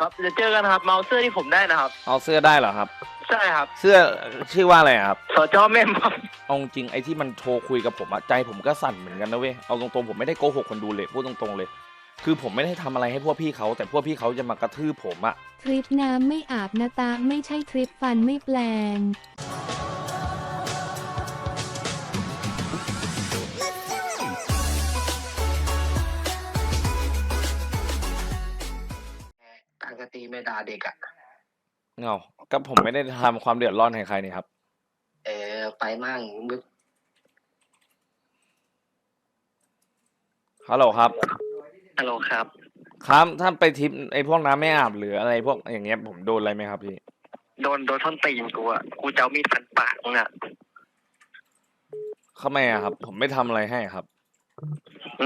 ครับเดี๋ยวเจอกันครับ เมาเสื้อที่ผมได้นะครับ เอาเสื้อได้เหรอครับ ใช่ครับเสื้อชื่อว่าอะไรครับ สจแม่มครับเอาจริงไอ้ที่มันโทรคุยกับผมอะใจผมก็สั่นเหมือนกันนะเว้ยเอาตรงๆผมไม่ได้โกหกคนดูเลยพูดตรงๆเลย คือผมไม่ได้ทำอะไรให้พวกพี่เขาแต่พวกพี่เขาจะมากระทืบผมอะ ทริปน้ำไม่อาบนะตาไม่ใช่ทริปฟันไม่แปลง ติไม่ด่าเด็กอะเงาก็ผมไม่ได้ทำความเดือดร้อนให้ใครนี่ครับ เออไปมั่งมึกฮัลโหลครับ ฮัลโหลครับ ครับ ถ้าไปทริปไอ้พวกน้ำไม่อาบหรืออะไรพวกอย่างเงี้ยผมโดนอะไรไหมครับพี่ โดนโดนท่อนตีนกูอะกูจะเอามีดฟันปากมึงอะทำไมอะครับ ผมไม่ทำอะไรให้ครับ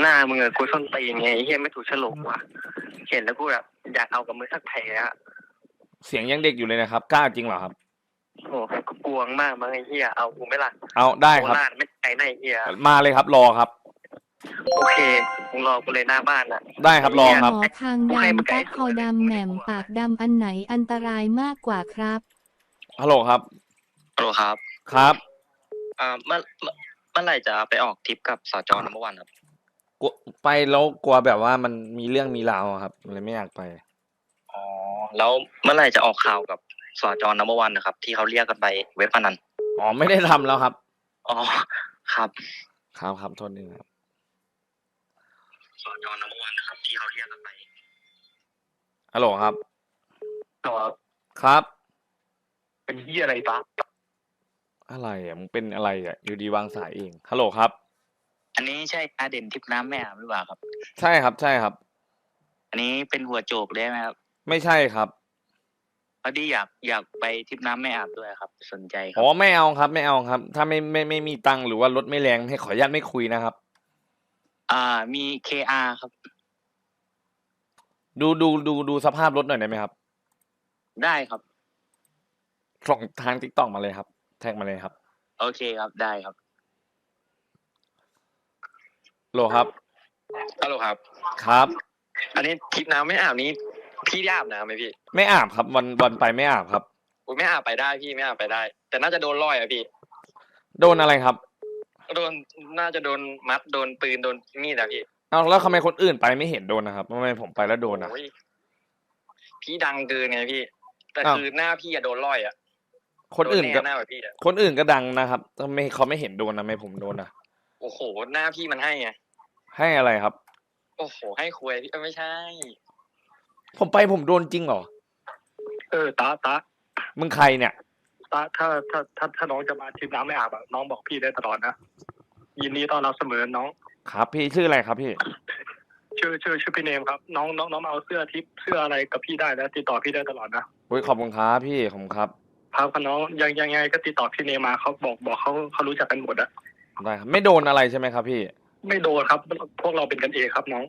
หน้ามึงอะกูท่อนตีนไงไอ้เฮียไม่ถูกฉลกว่ะ เห็นแล้วกูแบบอยากเอากับมือสักแผลอะเสียงยังเด็กอยู่เลยนะครับ กล้าจริงเหรอครับ โอ้กูกลัวมากมั้งไอ้เฮียเอากูไม่ล่ะเอาได้โคครับ ราชไม่ใจไหนไอ้เฮียมาเลยครับรอครับ โอเคมึงรอกูเลยหน้าบ้านอะได้ครับรอครับ หมอคางกูให้มึงดำไกลตาคอดำแหม่มปากดำอันไหนอันตรายมากกว่าครับ ฮัลโหลครับ ฮัลโหลครับครับ อ่าเมื่อเมื่อเมื่อไหร่จะไปออกทริปกับสจนัมเบอร์วันครับกลัวไปแล้วกลัวแบบว่ามันมีเรื่องมีราวอะครับเลยไม่อยากไป อ๋อแล้วเมื่อไหร่จะออกข่าวกับสจนัมเบอร์วันนะครับ ที่เขาเรียกกันไปเว็บพนันอ๋อไม่ได้ทำแล้วครับ อ๋อครับครับครับโทษนึงครับสจนัมเบอร์วันนะครับ ที่เขาเรียกกันไปฮัลโหลครับตัวครับ เป็นเฮียอะไรปะ อะไรอะ มึงเป็นอะไรอะ อยู่ดีวางสายเอง ฮัลโหลครับ อันนี้ใช่อาเด่นทริปน้ำแม่อาบหรือเปล่าครับ ใช่ครับ ใช่ครับ อันนี้เป็นหัวโจกได้ไหมครับไม่ใช่ครับ พอดีอยากอยากไปทริปน้ำแม่อาบด้วยครับ สนใจครัอ๋อไม่เอาครับ ไม่เอาครับ ถ้าไม่ไม่ไม่มีตังค์หรือว่ารถไม่แรงให้ขออนุญาตไม่คุยนะครับ อ่ามี KR ครับดูดูดูดูสภาพรถหน่อยได้ไหมครับได้ครับ ส่งทางทิกตอกมาเลยครับ แท็กมาเลยครับ โอเคครับได้ครับโหลครับฮัลโหลครับ ครับ อันนี้ทริปน้ำไม่อาบนี้ พี่ได้อาบน้ำไหมพี่ ไม่อาบครับ วันวันไปไม่อาบครับผมไม่อาบไปได้พี่ไม่อาบไปได้ แต่น่าจะโดนล่อยอะพี่ โดนอะไรครับ โดนน่าจะโดนมัดโดนปืนโดนมีดอะพี่เอาแล้วทำไมคนอื่นไปไม่เห็นโดนนะครับทำไมผมไปแล้วโดนอะโอ้ยพี่ดังเกินไงพี่ แต่อ้าวคือหน้าพี่อะโดนล่อยอะ คนอื่นก็โดแหน้าแบบพี่อะคนอื่นก็ดังนะครับทำไมเขาไม่เห็นโดนนะทำไมผมโดนอะโอ้โห หน้าพี่มันให้ไงให้อะไรครับ โอ้โห ให้คุยพี่เอ้ยไม่ใช่ ผมไปผมโดนจริงเหรอเออตาตามึงใครเนี่ย ตาถ้าถ้าถ้าถ้าน้องจะมาทริปน้ำไม่อาบอะน้องบอกพี่ได้ตลอดนะยินดีต้อนรับเสมอน้อง ครับ พี่ชื่ออะไรครับพี่ชื่อชื่อชื่อพี่เนมครับ น้องน้องน้องมาเอาเสื้อทิปเสื้ออะไรกับพี่ได้นะติดต่อพี่ได้ตลอดนะ อุ้ยขอบคุณครับพี่ขอบคุณครับ ครับครับน้องยังยังไงก็ติดต่อพี่เนมมาเขาบอกบอกเขาเขารู้จักกันหมดอะได้ครับไม่โดนอะไรใช่ไหมครับ พี่ ไม่โดนครับ พวกเราเป็นกันเองครับน้อง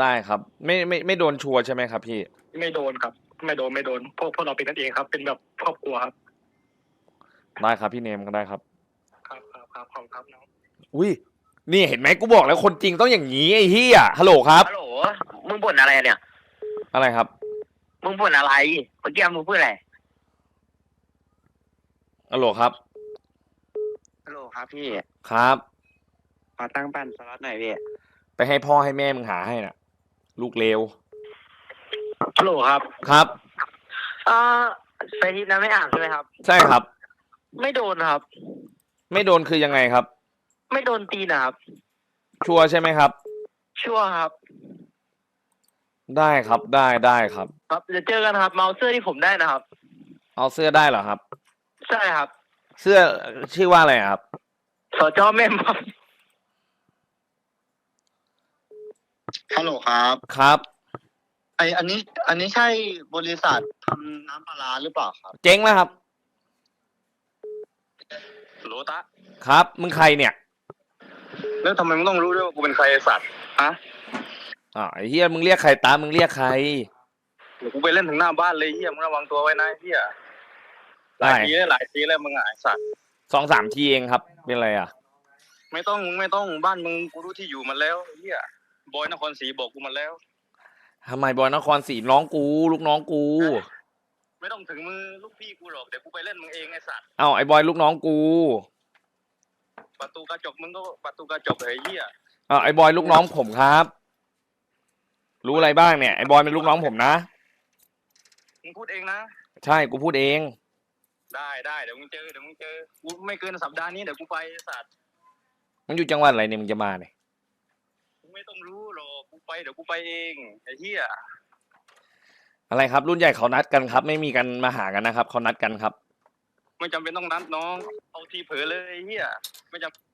ได้ครับ ไม่ไม่ไม่โดนชัวร์ใช่ไหมครับ พี่ ไม่โดนครับ ไม่โดนไม่โดน พวกพวกเราเป็นกันเองครับ เป็นแบบครอบครัวครับ ได้ครับพี่เนมก็ได้ครับ ครับครับครับขอบคุณครับน้องอุ้ยนี่เห็นไหมกูบอกแล้วคนจริงต้องอย่างนี้ไอ้เหี้ยฮัลโหลครับ ฮัลโหล มึงบ่นอะไรเนี่ย อะไรครับ มึงบ่นอะไร เมื่อกี้มึงพูดอะไร ฮัลโหลครับ ฮัลโหลครับพี่ ครับ ขอตั้งปันสล็อตหน่อยพี่ ไปให้พ่อให้แม่มึงหาให้น่ะ ลูกเลวฮัลโหลครับ ครับอ่าไปทริปน้ำไม่อาบใช่ไหมครับ ใช่ครับ ไม่โดนครับ ไม่โดนคือยังไงครับ ไม่โดนตีนะครับ ชัวร์ใช่ไหมครับ ชั่วครับ ได้ครับได้ได้ครับ ครับ เดี๋ยวเจอกันครับ เมาเสื้อที่ผมได้นะครับ เอาเสื้อได้เหรอครับ ใช่ครับเสื้อชื่อว่าอะไรครับ สจแม่มครับฮัลโหลครับครับ ไออันนี้ อันนี้ใช่บริษัททำน้ำปลาร้าหรือเปล่าครับเจ๊งแล้วครับ โลตะครับ มึงใครเนี่ยแล้วทำไมมึงต้องรู้ด้วยว่ากูเป็นใครไอ้สัตว์ฮะอ่าไอ้เฮียมึงเรียกใครตามมึงเรียกใคร เดี๋ยวกูไปเล่นถึงหน้าบ้านเลยเฮียมึงระวังตัวไว้นะเฮีย หลายทีแล้วหลายทีแล้วมึงอะไอ้สัตว์สองสามทีเองครับ เป็นไรอะ ไม่ต้องมึงไม่ต้องบ้านมึงกูรู้ที่อยู่มันแล้วเฮียบอยนครศรีบอกกูมาแล้วทำไมบอยนครศรีน้องกู ลูกน้องกู ไม่ต้องถึงมือลูกพี่กูหรอกเดี๋ยวกูไปเล่นมึงเองไอ้สัตว์เอ้าไอ้บอยลูกน้องกู ประตูกระจกมึงก็ประตูกระจกเลยไอ้เหี้ยเอ้าไอ้บอยลูกน้องผมครับ รู้อะไรบ้างเนี่ยไอ้บอยเป็นลูกน้องผมนะมึงพูดเองนะ ใช่กูพูดเอง ได้ได้เดี๋ยวมึงเจอเดี๋ยวมึงเจอกูไม่เกินสัปดาห์นี้เดี๋ยวกูไปไอ้สัตว์มึงอยู่จังหวัดอะไรเนี่ยมึงจะมาเนี่ยมึงไม่ต้องรู้หรอกกูไปเดี๋ยวกูไปเองไอ้เหี้ยอะไรครับ รุ่นใหญ่เขานัดกันครับ ไม่มีกันมาหากันนะครับเขานัดกันครับ ไม่จำเป็นต้องนัดน้อง เอาทีเผลอเลยไอ้เหี้ยไม่จำ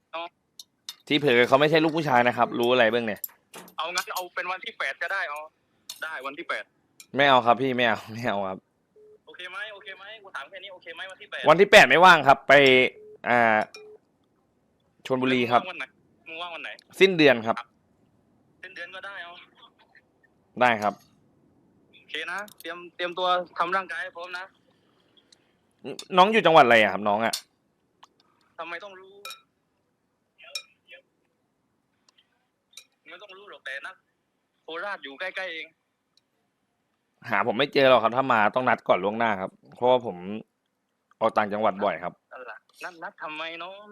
ที่เผยเขาไม่ใช่ลูกผู้ชายนะครับ รู้อะไรเบ้างเนี่ย เอางั้นเอาเป็นวันที่แปดก็ได้เอาได้วันที่แปดไม่เอาครับพี่ไม่เอาไม่เอาครับโอ เคไหมโอเคไหมกูถามแค่นี้โอเคไหมวันที่แปดวันที่แปดไม่ว่างครับ ไปอ่าชลบุรีครับมึงว่างวันไหนมึงว่างวันไหน สิ้นเดือนครับเป็นเดือนก็ได้เอาได้ครับ โอเคนะ เตรียมเตรียมตัวทำร่างกายให้พร้อมนะน้องอยู่จังหวัดอะไรอะครับน้องอะทำไมต้องรู้ไม่ต้องรู้หรอกแต่นะโคราชอยู่ใกล้ๆเอง หาผมไม่เจอหรอกครับถ้ามาต้องนัดก่อนล่วงหน้าครับ เพราะว่าผมออกต่างจังหวัดบ่อยครับ นั่นแหละนัดนัดทำไมน้อง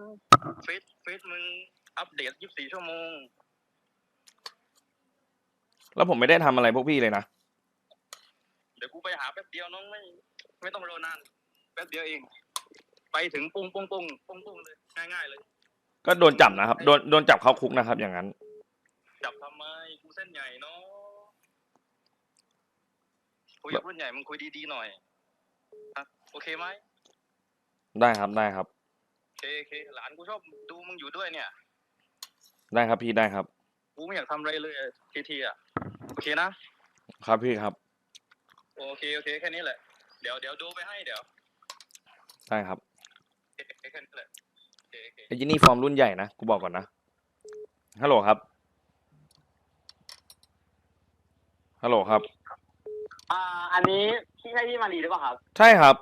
เฟซเฟซมึงอัปเดต 24 ชั่วโมง แล้วผมไม่ได้ทำอะไรพวกพี่เลยนะ เดี๋ยวกูไปหาแป๊บเดียวน้องไม่ ไม่ต้องรอนาน แป๊บเดียวเอง ไปถึงปุ้งปุ้งปุ้งปุ้งปุ้งเลย ง่ายๆเลย ก็โดนจับนะครับ โดนโดนจับเข้าคุกนะครับ อย่างนั้น จับทำไมกูเส้นใหญ่เนาะ คุยกับรุ่นใหญ่มึงคุยดีๆหน่อยอะโอเคไหมได้ครับได้ครับโอเคโอเคหลานกูชอบดูมึงอยู่ด้วยเนี่ย ได้ครับพี่ได้ครับ กูไม่อยากทำอะไรเลยทีทีอะโอเคนะ ครับพี่ครับ โอเคโอเคแค่นี้แหละ เดี๋ยวเดี๋ยวดูไปให้เดี๋ยวได้ครับโอเคโอเคแค่นี้แหละโอเคโอเค ไอ้จินี่ฟอร์มรุ่นใหญ่นะกูบอกก่อนนะฮัลโหลครับฮัลโหลครับ อ่า อันนี้พี่ใช่พี่มารีหรือเปล่าครับใช่ครับ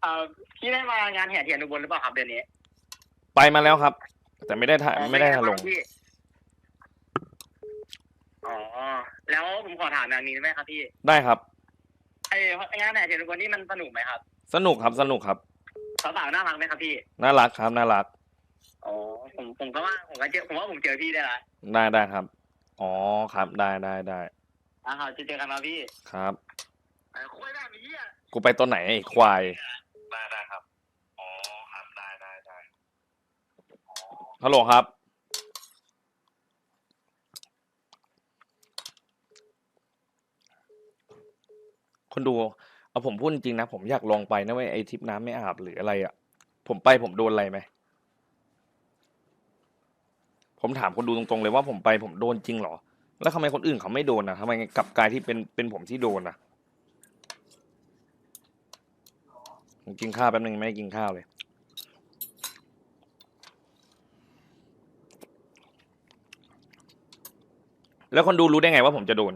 เอ่อพี่ได้มางานแห่เทียนอุบลหรือเปล่าครับเดือนนี้ไปมาแล้วครับ แต่ไม่ได้ถ่ายไม่ได้ถ่ายลง พี่อ๋อแล้วผมขอถามอย่างนี้ได้ไหมครับพี่ได้ครับ ไองานแห่เทียนอุบลนี่มันสนุกไหมครับสนุกครับสนุกครับ สาวๆน่ารักไหมครับพี่น่ารักครับน่ารักอ๋อผมผมก็ว่าผมก็เจอผมว่าผมเจอพี่ได้ละได้ได้ครับ อ๋อครับได้ได้ได้ อ่าครับจะเจอกันนะพี่ครับเออคุยแบบนี้อะกูไปตัวไหนไอ้ควาย ได้ได้ครับ อ๋อครับได้ได้ได้ฮัลโหลครับ คนดู เอาผมพูดจริงๆนะ ผมอยากลองไปนะเว้ยไอทริปน้ำไม่อาบหรืออะไรอะ่ะ ผมไปผมโดนอะไรไหม ผมถามคนดูตรงๆเลยว่าผมไปผมโดนจริงเหรอ แล้วทำไมคนอื่นเขาไม่โดนอะทำไมกลับกลายที่เป็นเป็นผมที่โดนอะผมกินข้าวแป๊บนึงไม่ได้กินข้าวเลย แล้วคนดูรู้ได้ไงว่าผมจะโดน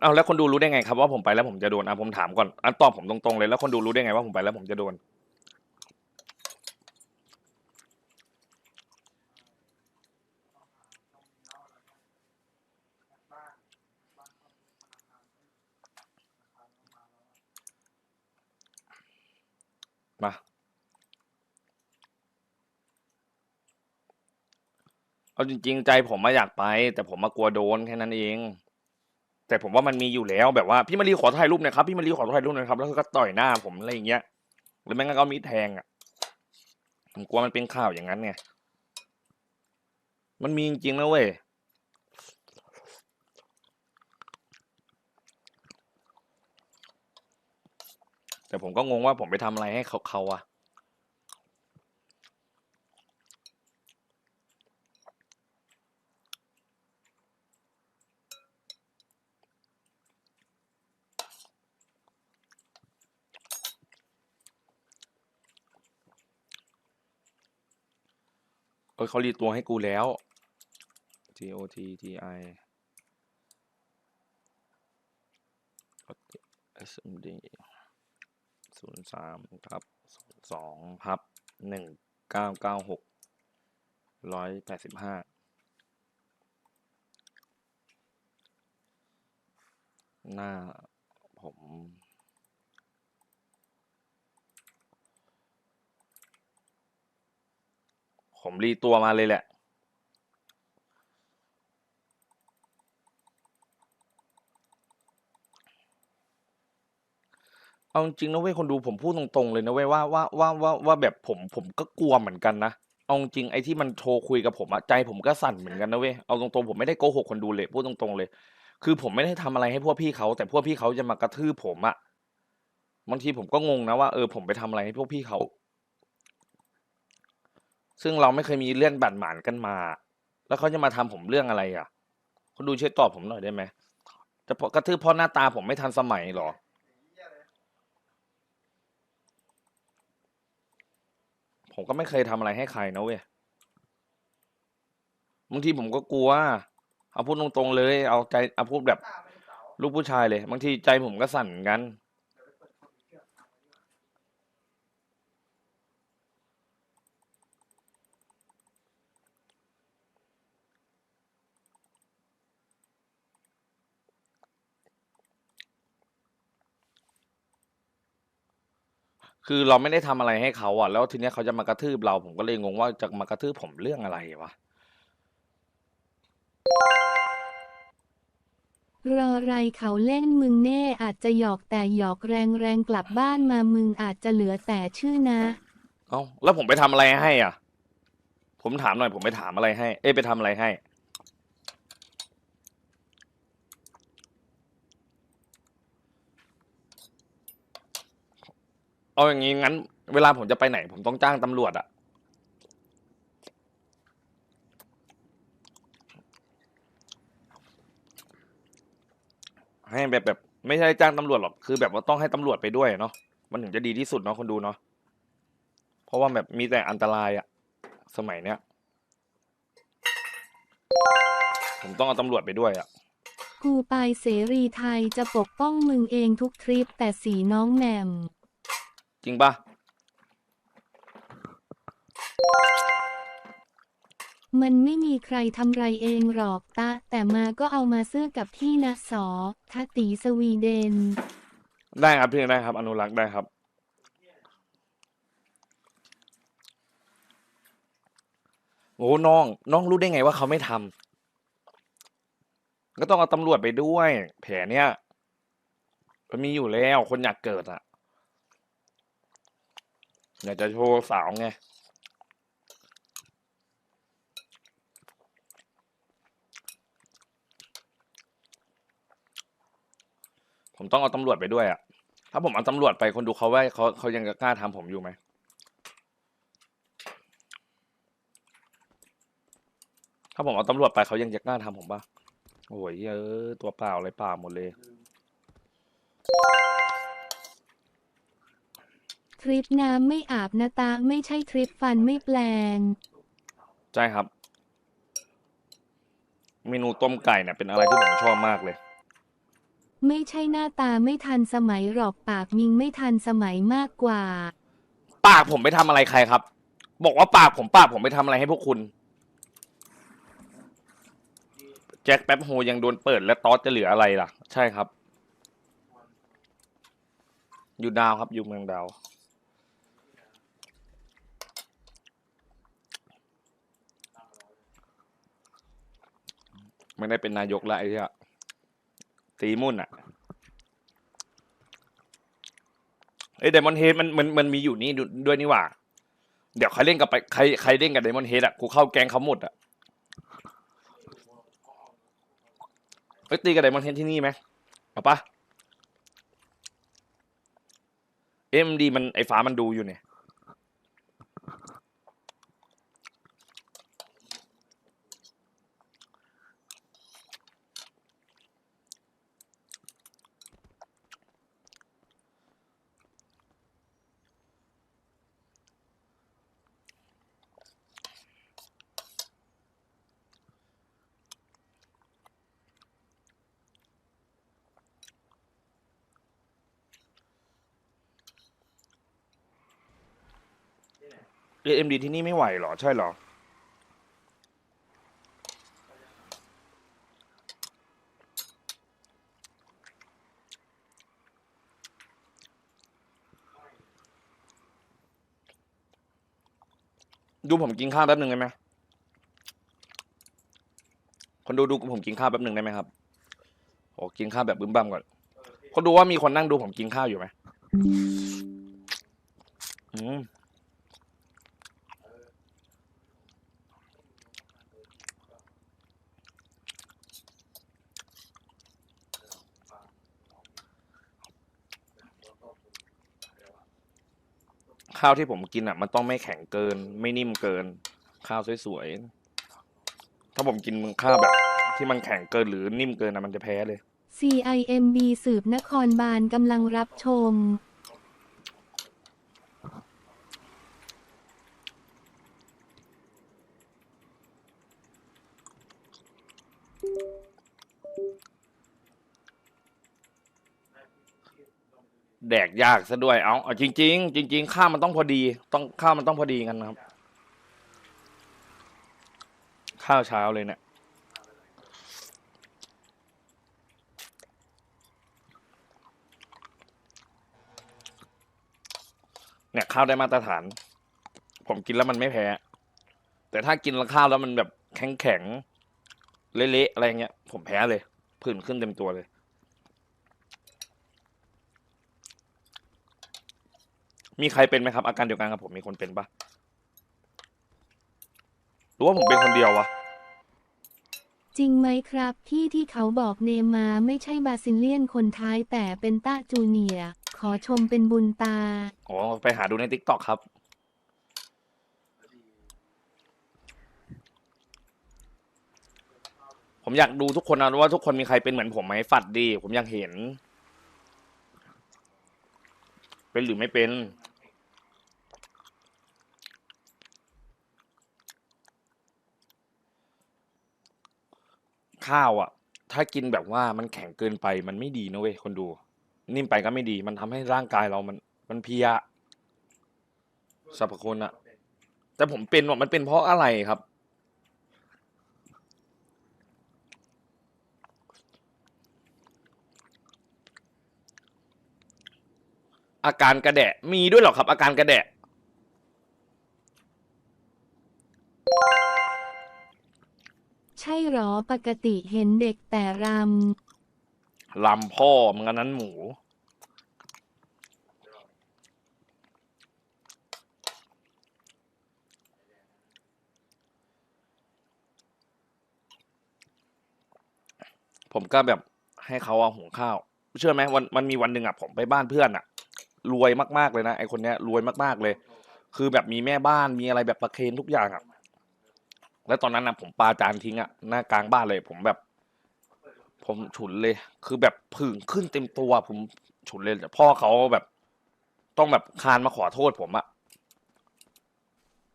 เอาแล้วคนดูรู้ได้ไงครับว่าผมไปแล้วผมจะโดนอะผมถามก่อนอันตอบผมตรงๆเลยแล้วคนดูรู้ได้ไงว่าผมไปแล้วผมจะโดน มาเอาจริงๆใจผมมาอยากไป แต่ผมมากลัวโดนแค่นั้นเอง แต่ผมว่ามันมีอยู่แล้วแบบว่าพี่มารีขอถ่ายรูปหน่อยครับพี่มารีขอถ่ายรูปหน่อยครับแล้วก็ต่อยหน้าผมอะไรอย่างเงี้ยหรือไม่งั้นก็เอามีดแทงอะผมกลัวมันเป็นข่าวอย่างนั้นไงมันมีจริงๆนะเว้ย แต่ผมก็งงว่าผมไปทำอะไรให้เขาเขาอะเออเขารีตัวให้กูแล้ว T O T T I S M D ศูนย์สามครับสองพับหนึ่งเก้าเก้าหกร้อยแปดสิบห้าหน้าผมผมรีตัวมาเลยแหละ เอาจริงๆนะเว้ยคนดูผมพูดตรงๆเลยนะเว้ยว่าว่าว่าว่าว่าแบบผมผมก็กลัวเหมือนกันนะเอาจริงไอ้ที่มันโทรคุยกับผมอะใจผมก็สั่นเหมือนกันนะเว้ยเอาตรงๆผมไม่ได้โกหกคนดูเลยพูดตรงๆเลย คือผมไม่ได้ทำอะไรให้พวกพี่เขาแต่พวกพี่เขาจะมากระทืบผมอะบางทีผมก็งงนะว่าเออผมไปทำอะไรให้พวกพี่เขา ซึ่งเราไม่เคยมีเรื่องบาดหมางกันมา แล้วเขาจะมาทำผมเรื่องอะไรอะคนดูช่วยตอบผมหน่อยได้ไหมจะพราะกระทืบเพราะหน้าตาผมไม่ทันสมัยเหรอ ผมก็ไม่เคยทำอะไรให้ใครนะเว้ยบางทีผมก็กลัวเอาพูดตรงๆเลย เอาใจเอาพูดแบบลูกผู้ชายเลย บางทีใจผมก็สั่นเหมือนกัน คือเราไม่ได้ทำอะไรให้เขาอะ แล้วทีเนี้ยเขาจะมากระทืบเรา ผมก็เลยงงว่าจะมากระทืบผมเรื่องอะไรวะ รอไรเขาเล่นมึงแน่อาจจะหยอกแต่หยอกแรงแรงกลับบ้านมามึงอาจจะเหลือแต่ชื่อนะ เอ้า แล้วผมไปทำอะไรให้อะ ผมถามหน่อย ผมไปถามอะไรให้ เอ้ยไปทำอะไรให้ เอาอย่างงี้งั้น เวลาผมจะไปไหน ผมต้องจ้างตำรวจอะให้แบบแบบ ไม่ใช่จ้างตำรวจหรอกคือ แบบว่าต้องให้ตำรวจไปด้วยเนาะมันถึงจะดีที่สุดเนาะคนดูเนาะเพราะว่าแบบมีแต่อันตรายอะสมัยเนี้ยผมต้องเอาตำรวจไปด้วยอะกูไปเสรีไทยจะปกป้องมึงเองทุกทริปแต่สีน้องแหม่ม จริงปะมันไม่มีใครทำไรเองหรอกตะ แต่มาก็เอามาซื้อกับพี่นะสอทติสวีเดน ได้ครับพี่ได้ครับ อนุรักษ์ได้ครับ โอ้น้อง น้องรู้ได้ไงว่าเขาไม่ทำก็ต้องเอาตำรวจไปด้วย แผลเนี้ยมันมีอยู่แล้วคนอยากเกิดอะ อยากจะโชว์สาวไง ผมต้องเอาตำรวจไปด้วยอะถ้าผมเอาตำรวจไปคนดูเขาว่าเขาเขายังจะกล้าทำผมอยู่ไหมถ้าผมเอาตำรวจไปเขายังจะกล้าทำผมปะโอ้ยเออตัวเปล่าอะไรเปล่าหมดเลย ทริปน้ำไม่อาบนะตาไม่ใช่ทริปฟันไม่แปลง ใช่ครับ เมนูต้มไก่เนี่ยเป็นอะไรที่ผมชอบมากเลย ไม่ใช่หน้าตาไม่ทันสมัยหรอกปากมิงไม่ทันสมัยมากกว่า ปากผมไปทำอะไรใครครับ บอกว่าปากผมปากผมไปทำอะไรให้พวกคุณ แจ็คแป๊บโฮยังโดนเปิดและตอสจะเหลืออะไรล่ะ ใช่ครับ อยู่ดาวครับอยู่เมืองดาว ไม่ได้เป็นนายกละไอ้ที่ตีมุ่นอะเอ้ยไดมอนเฮดมันมันมันมีอยู่นี่ดูด้วยนี่หว่า เดี๋ยวใครเล่นกับไปใครใครเล่นกับไดมอนเฮดอะกูเข้าแกงเขาหมดอะเอ้ยตีกับไดมอนเฮดที่นี่ไหมเอาปะเอ็มดีมันไอฟ้ามันดูอยู่เนี่ย เรียนเอ็มดีที่นี่ไม่ไหวหรอ ใช่หรอ ดูผมกินข้าวแป๊บหนึ่งได้ไหมคนดูดูผมกินข้าวแป๊บหนึ่งได้ไหมครับโอ้กินข้าวแบบบึ้มบั่มก่อนคนดูว่ามีคนนั่งดูผมกินข้าวอยู่ไหมอืม ข้าวที่ผมกินอะ มันต้องไม่แข็งเกิน ไม่นิ่มเกิน ข้าวสวยๆ ถ้าผมกินข้าวแบบ ที่มันแข็งเกินหรือนิ่มเกินนะมันจะแพ้เลย CIMB สืบนครบาลกำลังรับชม ยากซะด้วยเอาเอาจริง ๆ จริง ๆ ข้าวมันต้องพอดี ต้องข้าวมันต้องพอดีกันนะครับ ข้าวเช้าเลยเนี่ยเนี่ยข้าวได้มาตรฐาน ผมกินแล้วมันไม่แพ้ แต่ถ้ากินแล้วข้าวแล้วมันแบบแข็งแข็งเละๆอะไรเงี้ยผมแพ้เลยผื่นขึ้นเต็มตัวเลย มีใครเป็นไหมครับ อาการเดียวกันกับผมมีคนเป็นปะหรือว่าผมเป็นคนเดียววะ จริงไหมครับ ที่ที่เขาบอกเนมาไม่ใช่บาซิเลียนคนท้ายแต่เป็นต้าจูเนียร์ขอชมเป็นบุญตา อ๋อ ไปหาดูในทิกตอกครับ ผมอยากดูทุกคนนะว่าทุกคนมีใครเป็นเหมือนผมไหมฝัดดี ผมอยากเห็น เป็นหรือไม่เป็น ข้าวอะ ถ้ากินแบบว่ามันแข็งเกินไปมันไม่ดีนะเว้ยคนดู นิ่มไปก็ไม่ดี มันทำให้ร่างกายเรามัน มันเพลียสรรพคุณอะแต่ผมเป็นว่ามันเป็นเพราะอะไรครับ อาการกระแดะมีด้วยเหรอครับ อาการกระแดะ หรอปกติเห็นเด็กแต่รลำพ่อมึงอันนั้นหมู ผมก็แบบให้เขาเอาหุงข้าว เชื่อไหมวันมันมีวันหนึ่งอะผมไปบ้านเพื่อนอะ รวยมากๆเลยนะไอคนเนี้ยรวยมากๆเลย คือแบบมีแม่บ้านมีอะไรแบบประเคนทุกอย่างอะ แล้วตอนนั้นนะผมปาจานทิ้งอะหน้ากลางบ้านเลย ผมแบบ ผมฉุนเลย คือแบบผื่นขึ้นเต็มตัว ผมฉุนเลยแต่พ่อเขาแบบ ต้องแบบคานมาขอโทษผมอะ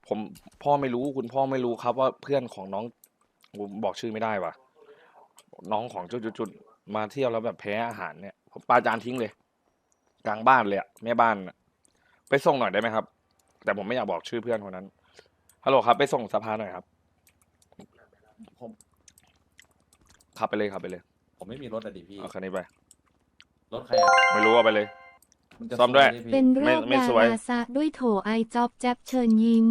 ผมพ่อไม่รู้คุณพ่อไม่รู้ครับว่าเพื่อนของน้องผมบอกชื่อไม่ได้ว่ะ น้องของจุดๆมาเที่ยวแล้วแบบแพ้อาหารเนี่ย ผมปาจานทิ้งเลย กลางบ้านเลยอะแม่บ้านไปส่งหน่อยได้ไหมครับ แต่ผมไม่อยากบอกชื่อเพื่อนคนนั้นฮัลโหลครับ ไปส่งสภาหน่อยครับ ผมขับไปเลยขับไปเลยผมไม่มีรถอะดิพี่ เอาคันนี้ไป รถใครอะไม่รู้เอาไปเลย นจะซ่อมด้วยสำพี่เป็นโรไม่คไม่ดาสวย ราซะด้วยโถไอจ็อบแจ๊บเชิญยิ้ม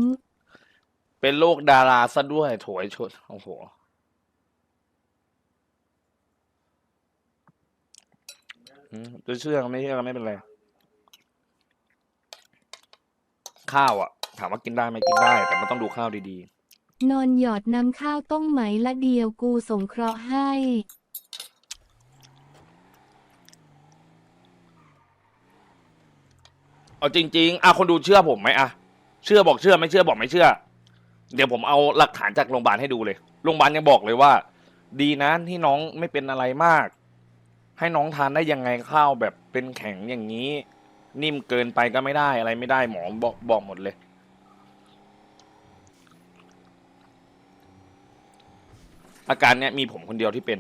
เป็นโรคดาราซะด้วยโถยชดโอ้โหอืมจะเชื่อก็ไม่เชื่อก็ไม่เป็นไร ข้าวอะ ถามว่ากินได้ไหมกินได้ แต่มันต้องดูข้าวดี นอนหยอดน้ำข้าวต้มไหมละเดียวกูสงเคราะห์ให้เอาจริง ๆอะคนดูเชื่อผมไหมอะเชื่อบอกเชื่อไม่เชื่อบอกไม่เชื่อ เดี๋ยวผมเอาหลักฐานจากโรงพยาบาลให้ดูเลยโรงพยาบาลยังบอกเลยว่า ดีนะที่น้องไม่เป็นอะไรมาก ให้น้องทานได้ยังไงข้าวแบบเป็นแข็งอย่างนี้ นิ่มเกินไปก็ไม่ได้อะไรไม่ได้หมอบอกบอกหมดเลย อาการเนี้ยมีผมคนเดียวที่เป็น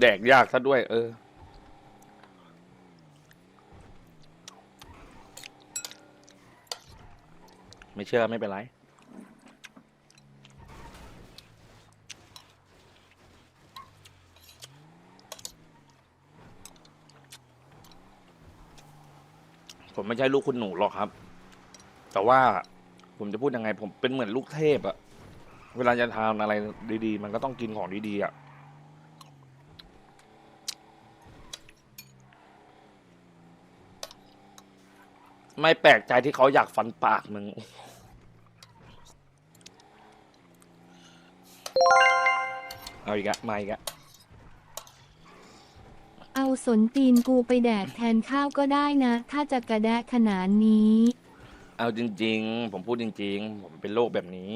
แดกยากซะด้วย เออไม่เชื่อไม่เป็นไร ผมไม่ใช่ลูกคุณหนูหรอกครับ แต่ว่าผมจะพูดยังไง ผมเป็นเหมือนลูกเทพอะเวลาจะทานอะไรดีๆ มันก็ต้องกินของดีๆอะไม่แปลกใจที่เขาอยากฟันปากมึง เอาอีกอะมาอีกอะ เอาสนตีนกูไปแดกแทนข้าวก็ได้นะ ถ้าจะกระแดะขนาดนี้ เอาจริง ๆ ผมพูดจริง ๆ ผมเป็นโรคแบบนี้